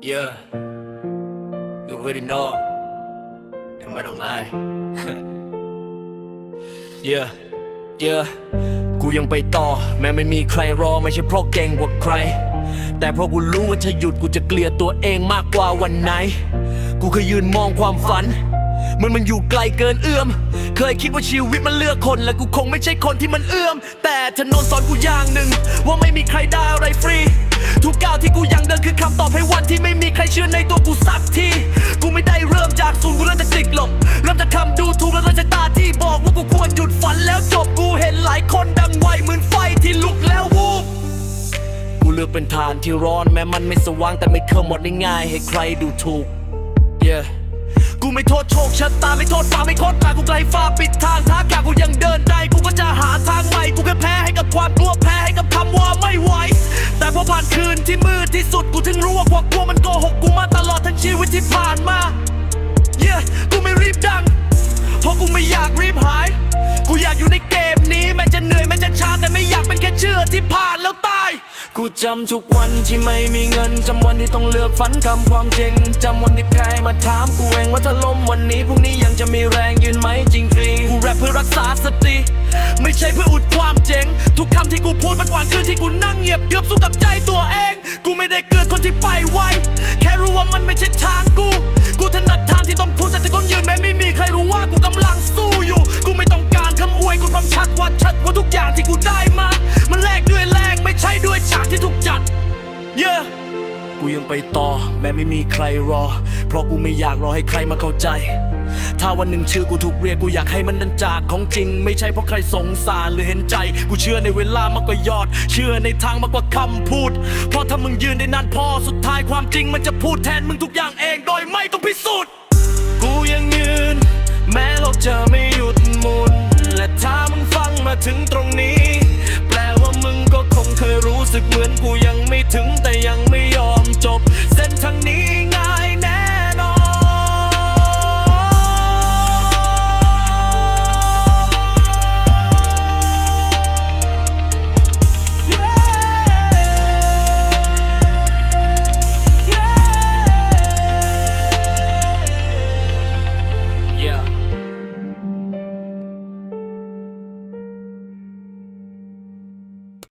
Yeah, you already know. And I don't lie. yeah, yeah. กูยังไปต่อ แม้ไม่มีใครรอไม่ใช่เพราะเก่งกว่าใคร แต่เพราะกูรู้ว่าถ้าหยุดกูจะเกลียดตัวเองมากกว่าวันไหน กูเคยยืนมองความฝันมันมันอยู่ไกลเกินเอื้อม เคยคิดว่าชีวิตมันเลือกคน และกูคงไม่ใช่คนที่มันเอื้อม แต่ถนนสอนกูอย่างหนึ่ง ว่าไม่มีใครได้อะไรฟรี ทุกก้าวที่กูยังเดินคือคำตอบให้ ชื่อในตัวกูสักที กูไม่ได้เริ่มจากศูนย์กูเริ่มจากติกหลบ เริ่มจากคำดูถูกแล้วเริ่มจากตาที่บอกว่ากูควรหยุดฝันแล้วจบกูเห็นหลายคนดังไวเหมือนไฟที่ลุกแล้ววูบกูเลือกเป็นทานที่ร้อนแม้มันไม่สว่างแต่ไม่เคยหมดง่ายให้ใครดูถูก yeah กูไม่โทษโชคชะตาไม่โทษฟ้าไม่โทษตากูไกลฟ้าปิดทางท้ากากูยังเดินได้กูก็จะหาทางใหม่กูแค่แพ้ให้กับความกลัวแพ้ให้กับคำว่าไม่ไหว แต่พอผ่านคืนที่มืดที่สุดกูถึงรู้ว่าความกลัวมันโกหกกูมาตลอดทั้งชีวิตที่ผ่านมา yeah กูไม่รีบดัง เพราะกูไม่อยากรีบหาย กูอยากอยู่ในเกมนี้แม้จะเหนื่อยแม้จะช้าแต่ไม่อยากเป็นแค่เชื่อที่ผ่านแล้วตาย กูจำทุกวันที่ไม่มีเงินจำวันที่ต้องเลือกฝันคำความจริงจำวันที่ใครมาถามกูเองว่าถ้าล้มวันนี้พรุ่งนี้ยังจะมีแรงยืนไหมจริงจริงกูแรปเพื่อรักษาสติ ไม่ใช่เพื่ออุดความเจ๋งทุกคำที่กูพูดมันหวานคืนที่กูนั่งเงียบเกือบสู้กับ ไม่ได้เกิดคนที่ไปไวแค่รู้ว่ามันไม่ใช่ทางกู กูถนัดทางที่ต้องพูดแต่ที่ต้องยืนแม้ไม่มีใครรู้ว่ากูกำลังสู้อยู่ กูไม่ต้องการคำอวยกูความชัดว่าชัดว่าทุกอย่างที่กูได้มา มันแลกด้วยแรงไม่ใช่ด้วยฉากที่ถูกจัด เยอะกูยังไปต่อ แม้ไม่มีใครรอ เพราะกูไม่อยากรอให้ใครมาเข้าใจ ถ้าวันหนึ่งชื่อกูถูกเรียกกูอยากให้มันดันจากของจริง ไม่ใช่เพราะใครสงสารหรือเห็นใจ กูเชื่อในเวลามากกว่ายอด เชื่อในทางมากกว่าคำพูด เพราะถ้ามึงยืนได้นานพอสุดท้ายความจริง มันจะพูดแทนมึงทุกอย่างเองโดยไม่ต้องพิสูจน์ กูยังยืน แม้โลกจะไม่หยุดหมุน และถ้ามึงฟังมาถึงตรงนี้ แปลว่ามึงก็คงเคยรู้สึกเหมือนกูยังไม่ถึงแต่ยังไม่ยอม